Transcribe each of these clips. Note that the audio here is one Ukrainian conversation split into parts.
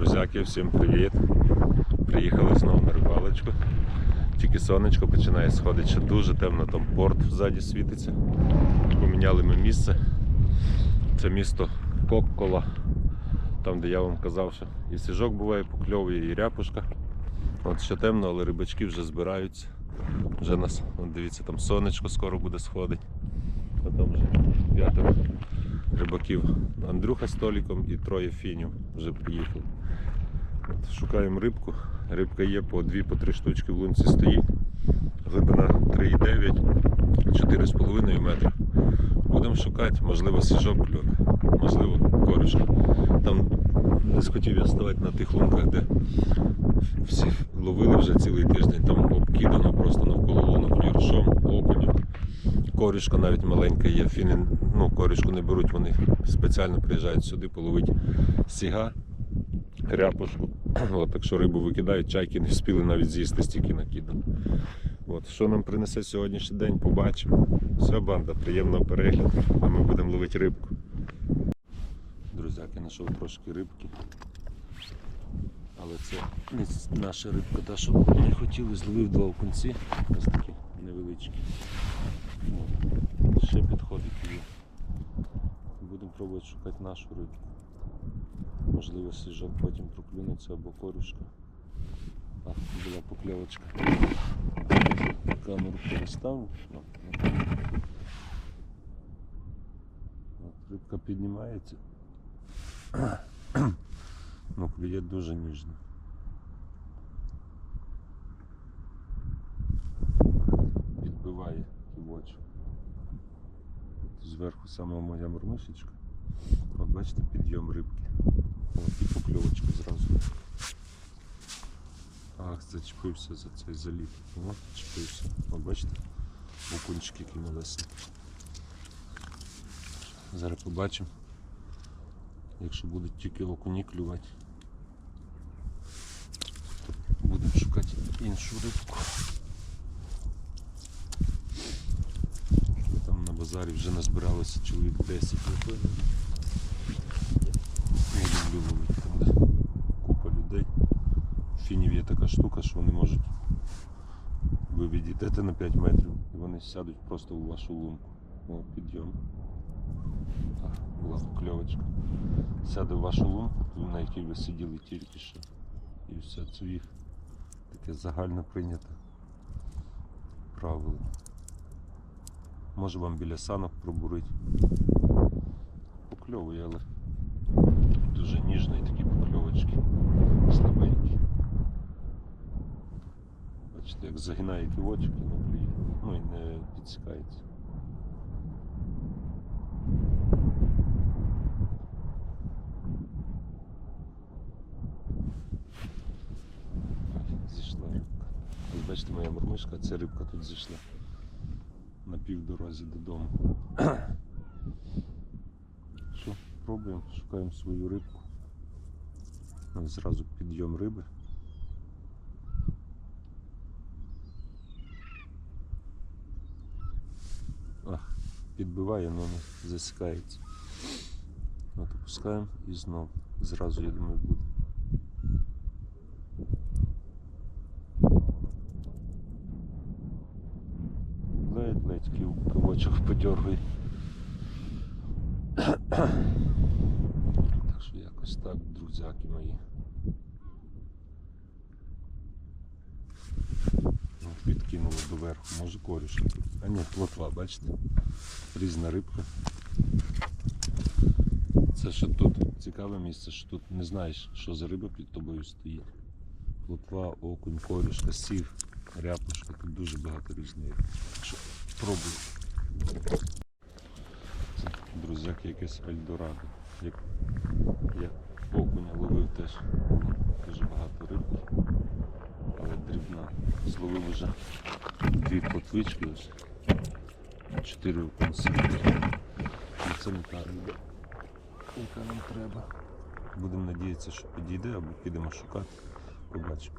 Друзяки, всім привіт! Приїхали знову на рибалочку. Тільки сонечко починає сходити, ще дуже темно, там порт ззаді світиться. Поміняли ми місце. Це місто Коккола, там де я вам казав, що і сіжок буває покльовує, і ряпушка. От ще темно, але рибачки вже збираються. Вже нас, от дивіться, там сонечко скоро буде сходити. Там вже п'ятеро рибаків. Андрюха з Толіком і троє фінів вже приїхали. Шукаємо рибку. Рибка є по 2-3 штучки в лунці стоїть. Глибина 3,9, 4,5 метри. Будемо шукати, можливо, сіжок кльоне, можливо, коришка. Там не схотів я ставати на тих лунках, де всі ловили вже цілий тиждень. Там обкидано просто навколо лунок віршом, окунем. Корішка навіть маленька є. Фіни ну, корішку не беруть, вони спеціально приїжджають сюди половити сіга, ряпушку. От, що рибу викидають, чайки не встигли навіть з'їсти стільки накидано. От, що нам принесе сьогоднішній день, побачимо. Все, банда, приємного перегляду, а ми будемо ловити рибку. Друзяки, знайшов трошки рибки. Але це не наша рибка, та що не хотіли, зловив два окунці. Ось такі невеличкі. От. Ще підходить є. Будемо пробувати шукати нашу рибку. Можливо, сіжок потім проклюнеться або корюшка. А, була покльовочка. Камеру переставлю. О, от. От, рибка піднімається. Ну, клює дуже ніжно. Підбиває Ківочок. Зверху сама моя мормишечка. От бачите, підйом рибки. От, і покльовочку зразу. Ах, зачепився за цей заліт. О, зачепився. От бачите? Окунчики які малесенькі. Зараз побачимо. Якщо будуть тільки окуні клювати, будемо шукати іншу рибку. Там на базарі вже назбиралося чоловік 10 напевно. Я люблю ловити, там купа людей. Фінів є така штука, що вони можуть. Ви відійдете на 5 метрів і вони сядуть просто у вашу лунку. О, підйом. Була покльовочка. Сяде в вашу лунку, на якій ви сиділи тільки що. І все, це їх таке загально прийнято правило. Може вам біля санок пробурить. Покльовує, але дуже ніжні такі покльовочки. Слабенькі. Бачите, як загинає ківочок і не клює. Ну і не підсікається. Зійшла рибка. Бачите, моя мормишка, ця рибка тут зійшла на півдорозі додому. Що, пробуємо, шукаємо свою рибку. Зразу підйом риби. Ах, підбиває, але не засікається. От опускаємо і знов. Зразу, я думаю, буде. Кив- кивочок подергай. Так що якось так, друзяки мої. Ну, Підкинуло доверху, може тут. А ні, плотва, бачите? Різна рибка. Це що тут цікаве місце, що тут не знаєш, що за риба під тобою стоїть. Плотва, окунь, корюшка, сів, ряпушка, тут дуже багато різної риби. Так що пробуй. Це, друзяки, якесь Ельдорадо. Як я окуня ловив теж дуже багато рибки, але дрібна. Зловив вже дві потвички ось. Чотири окунці. Це не та риба, яка нам треба. Будемо надіятися, що підійде або підемо шукати. Побачимо.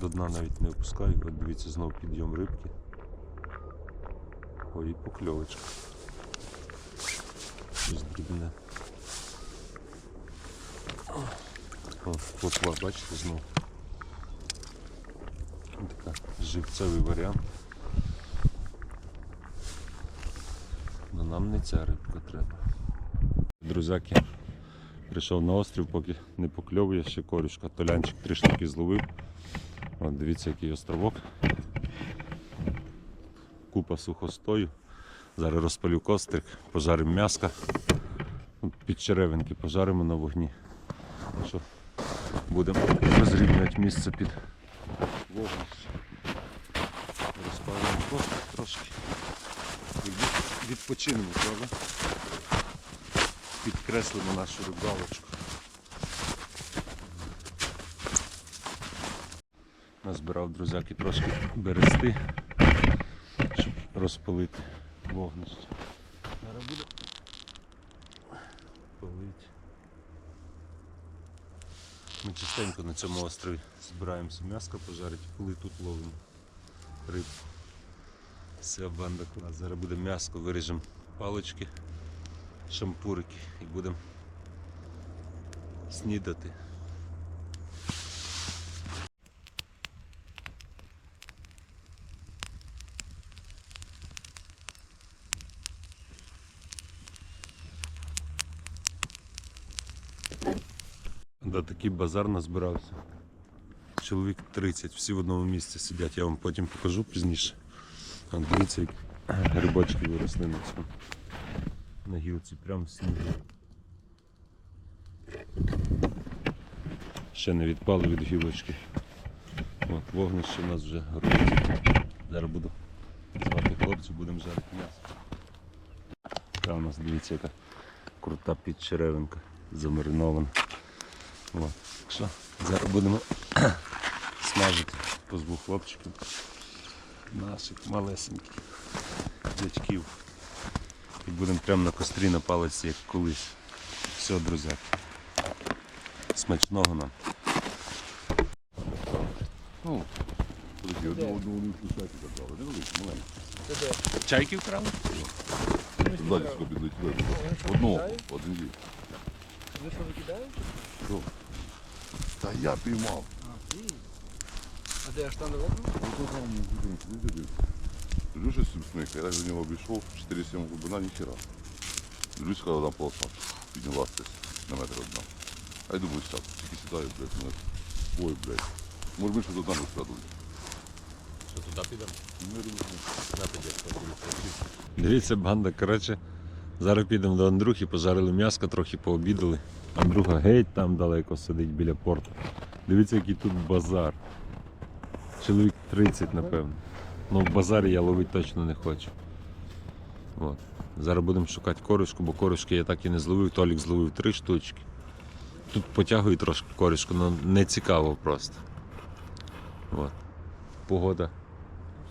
До дна навіть не опускаю, от дивіться знову підйом рибки. Ой, покльовочка. Щось дрібне. О, Плотва, бачите, знову. Така живцевий варіант. Ну нам не ця рибка треба. Друзяки, прийшов на острів, поки не покльовує ще корюшка. Толянчик три штуки зловив. От, дивіться, який островок. Купа сухостою. Зараз розпалю кострик, пожаримо м'яска. Під черевинки пожаримо на вогні. Що будемо розрівнювати місце під вогнище. Розпалимо кострик трошки. Відпочинемо, правда? Підкреслимо нашу рибалочку. Назбирав друзяки трошки берести, щоб розпалити вогнище. Зараз буде палити. Ми частенько на цьому острові збираємося м'яско пожарити, коли тут ловимо рибу. Вся банда клас. Зараз буде м'яско, виріжемо палички, шампурики і будемо снідати. Да, такий базар назбирався. Чоловік 30, всі в одному місці сидять, я вам потім покажу пізніше. А дивіться, грибочки виросли на цьому. На гілці, прямо в снігу. Ще не відпали від гілочки. От, вогнище у нас вже горить. Зараз буду звати хлопців, будемо жарити м'ясо. Та у нас дивіться, яка крута підчеревинка замаринована. От. Так що зараз будемо смажити позву хлопчиків наших малесеньких дядьків. І будемо прямо на кострі на палиці, як колись. Все, друзі. Смачного нам. Подожди, одну, одну велику шайку забрали. Не велику, маленьку. Чайки вкрали? Одну, один є. Ви що викидаєте? Що? Та я піймав. А, ти? А де аж там далеко? Ну, то там, ну, ну, ну, ну. Дивлюсь, щось смик, я так до нього обійшов, 4-7 глибина, ніхера. Дивлюсь, коли там полоса піднялась десь на метр одна. А я думаю, сяду, тільки сідаю, блядь, мене. Ой, блядь. Може, ми ще до нами спрятали. Що туди підемо? Не розумію. Дивіться, банда, коротше, зараз підемо до Андрухи, пожарили м'яско, трохи пообідали. Андрюха геть там далеко сидить біля порту. Дивіться, який тут базар. Чоловік 30, напевно. Ну, в базарі я ловити точно не хочу. От. Зараз будемо шукати коришку, бо коришки я так і не зловив, Толік зловив три штучки. Тут потягую трошки корішку, але не цікаво просто. От. Погода.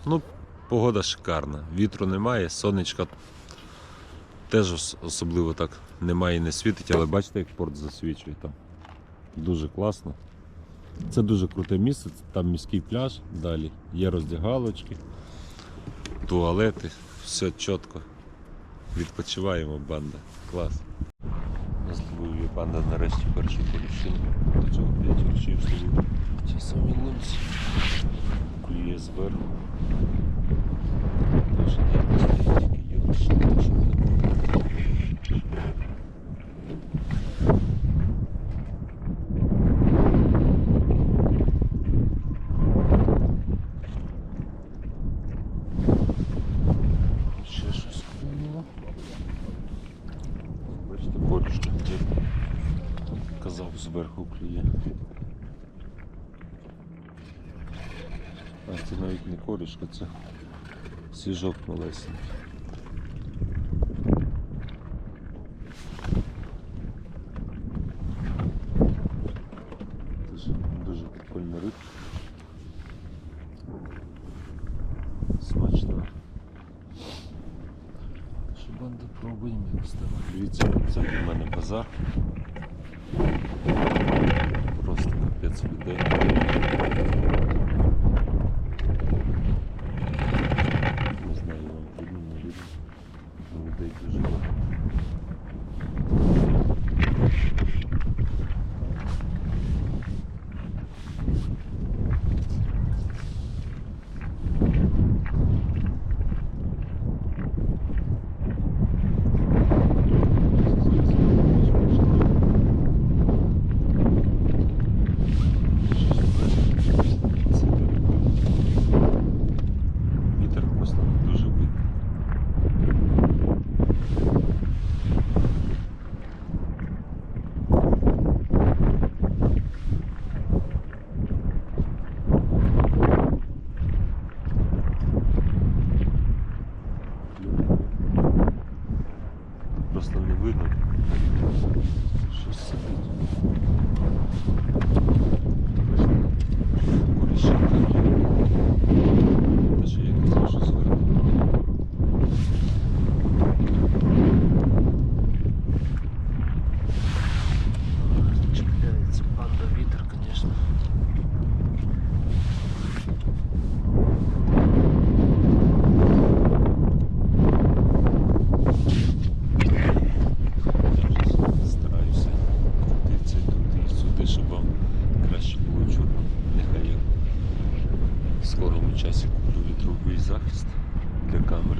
Ну, Погода шикарна, вітру немає, сонечка теж особливо так немає і не світить, але бачите, як порт засвічує там. Дуже класно. Це дуже круте місце, там міський пляж, далі є роздягалочки, туалети, все чітко. Відпочиваємо банда. Клас. Зловив банда нарешті першу поліщину. До цього 5 ручів зловив. Ті самі лунці. Клює зверху. Дуже стоїть, тільки юрочка, щоб не було. Ще щось клюнуло. Бачите, корішка, казав, зверху клює. А це навіть не корішка, це сіжок малесенький.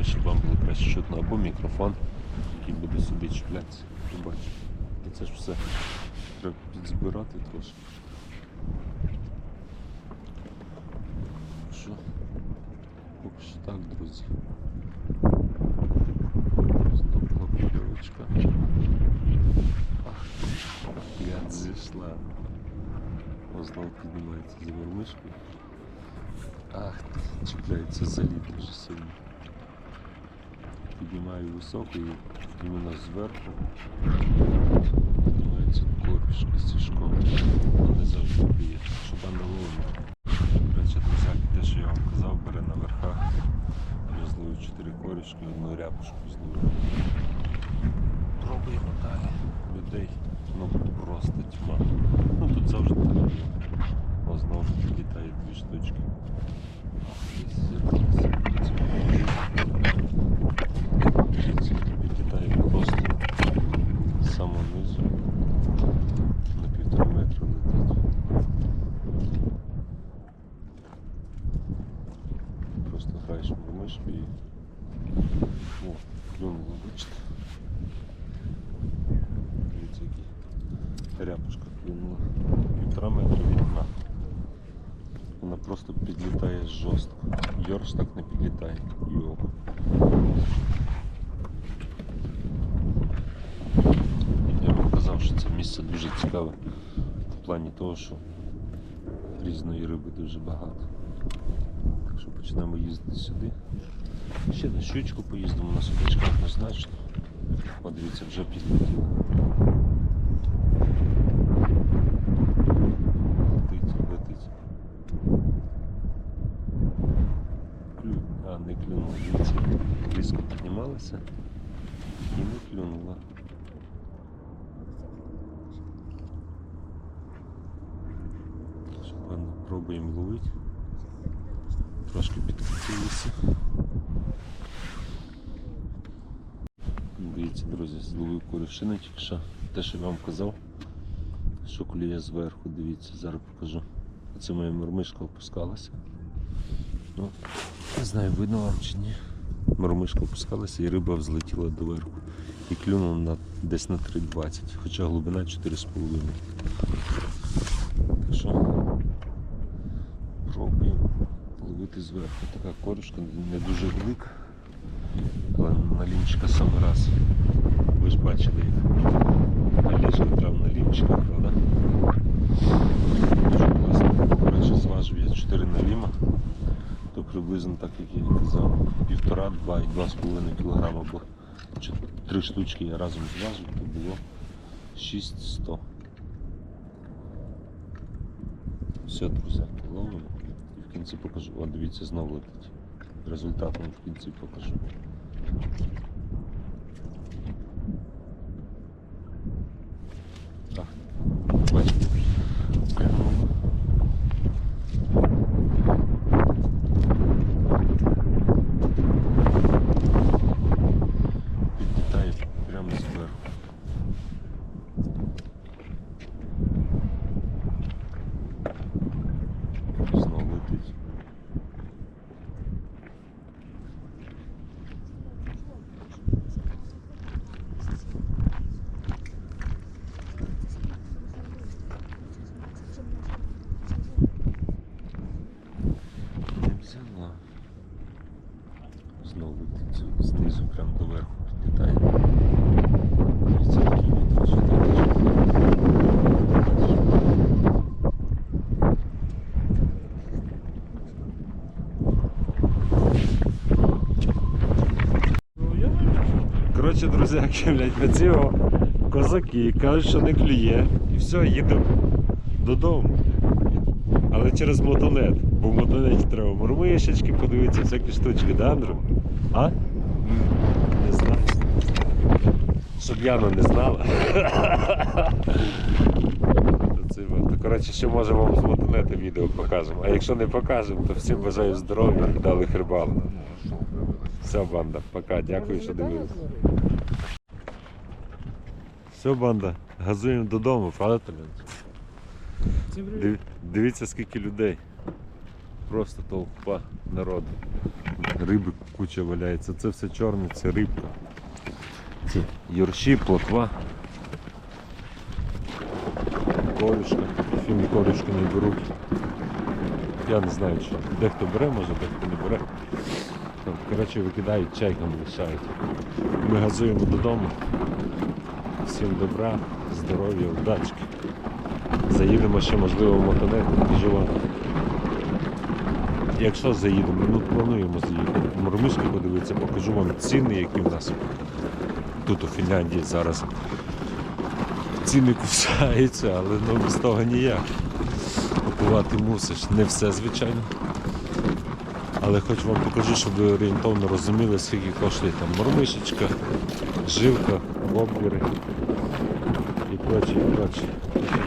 Щоб вам було краще чутно, або мікрофон, який буде сюди чіплятися. Побачите. Це ж все треба підзбирати трошки. Що? Поки що так, друзі. Знову. Ах, я зійшла. Знову піднімається за вормишкою. Ах, чіпляється за лід дуже сильно. Піднімаю високо і іменно зверху піднімається корішка з сішком. Ну завжди б'є, щоб не ловимо. До речі, друзяки, те, що я вам казав, бере на верхах. Я зловив 4 корішки, одну ряпушку зловив. Пробуємо далі. Людей ну просто тьма. Ну тут завжди. О, знову підлітають дві штучки. Десь Підлітає просто з самого низу. На півтора метра летить. Просто граєш в мишку і о, клюнуло, бачите. Дивіться, який ряпушка клюнула. Півтора метра від дна. Вона просто підлітає жорстко. Йорш так не підлітає. Його. Я вам казав, що це місце дуже цікаве в плані того, що різної риби дуже багато. Так що почнемо їздити сюди. Ще на щучку поїздимо, на судачках однозначно. Подивіться, дивіться, вже підлетіло. Летить, летить. Клю... А, не клюнула. Дивіться, різко піднімалася і не клюнула. Що, ладно, ловити. Трошки підкатилися. Дивіться, друзі, зловив корішини тільки що. Те, що я вам казав, що клює зверху, дивіться, зараз покажу. Оце моя мормишка опускалася. Ну, не знаю, видно вам чи ні. Мормишка опускалася і риба взлетіла доверху. І клюнула на, десь на 3,20, хоча глибина 4,5. Так що пробуємо ловити зверху. Така корюшка не дуже велика. Але на лінчика саме раз. Ви ж бачили, як на ліжко трав на лінчика, правда? Дуже класно. Коротше, зважив я 4 наліма, то приблизно так, як я і казав, півтора, два і два з половиною кілограма, бо три штучки я разом зважив, то було 600. Все, друзі, ловимо в кінці покажу. О, дивіться, знову летить. Результат вам в кінці покажу. Так, бачите, клюнуло. Підлітає прямо зверху. Знову летить. Не взяла. Знову летить знизу прямо до верху підлітає. Дивіться, який вітер, що таке. Друзяки, блядь, цього козаки кажуть, що не клює. І все, їдемо додому. Але через мотонет. Бо в мотонеті треба мурмишечки подивитися, всякі штучки, да, Андрю? А? Не знаю. Щоб Яна не знала. То, Коротше, ще може вам з мотонета відео покажемо. А якщо не покажемо, то всім бажаю здоров'я і далих рибалок. Все, банда, пока, дякую, що дивилися. Все, банда, газуємо додому, правда? Див- Дивіться, скільки людей. Просто толпа народу. Риби куча валяється. Це все чорне, це рибка. Це юрші, плотва. Корюшка. Фільм корюшки не беруть. Я не знаю, що. Дехто бере, може, дехто не бере. Коротше, викидають, чайкам лишають. Ми газуємо додому. Всім добра, здоров'я, удачки. Заїдемо ще, можливо, в мотонет, вам. Якщо заїдемо, ну плануємо заїхати. Мормишки подивитися, покажу вам ціни, які в нас тут у Фінляндії зараз. Ціни кусаються, але ну, без того ніяк. Купувати мусиш. Не все, звичайно. Але хоч вам покажу, щоб ви орієнтовно розуміли, скільки коштує там мормишечка, жилка, воблери і прочі, і прочі.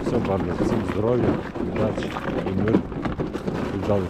Все, банда, всім здоров'я, удачі і мир. І далі